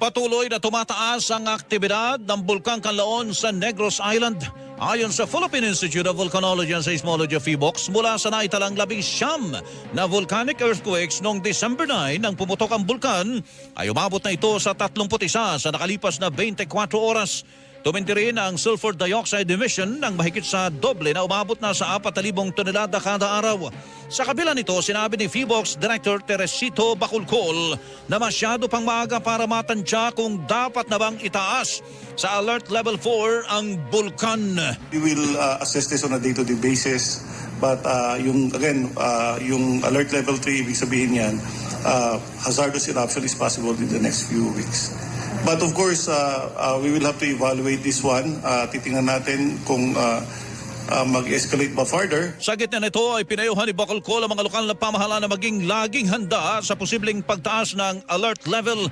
Patuloy na tumataas ang aktibidad ng Bulkang Kanlaon sa Negros Island. Ayon sa Philippine Institute of Volcanology and Seismology of PHIVOX, mula sa naitalang labing siyam na volcanic earthquakes noong December 9 nang pumutok ang bulkan, ay umabot na ito sa 31 sa nakalipas na 24 oras. Tuminti rin ang sulfur dioxide emission ng mahigit sa doble na umabot na sa 4,000 tonelada kada araw. Sa kabila nito, sinabi ni PHIVOX Director Teresito Baculcol na masyado pang maaga para matansya kung dapat na bang itaas sa Alert Level 4 ang bulkan. We will uh, assess this on a day-to-day basis. But uh, yung again, uh, yung alert level 3, ibig sabihin yan, uh, hazardous eruption is possible in the next few weeks. But of course, uh, uh, we will have to evaluate this one. Uh, titingnan natin kung uh, uh, mag-escalate ba further. Sa gitna nito ay pinayuhan ni Bacolcol ang mga lokal na pamahalaan na maging laging handa sa posibleng pagtaas ng alert level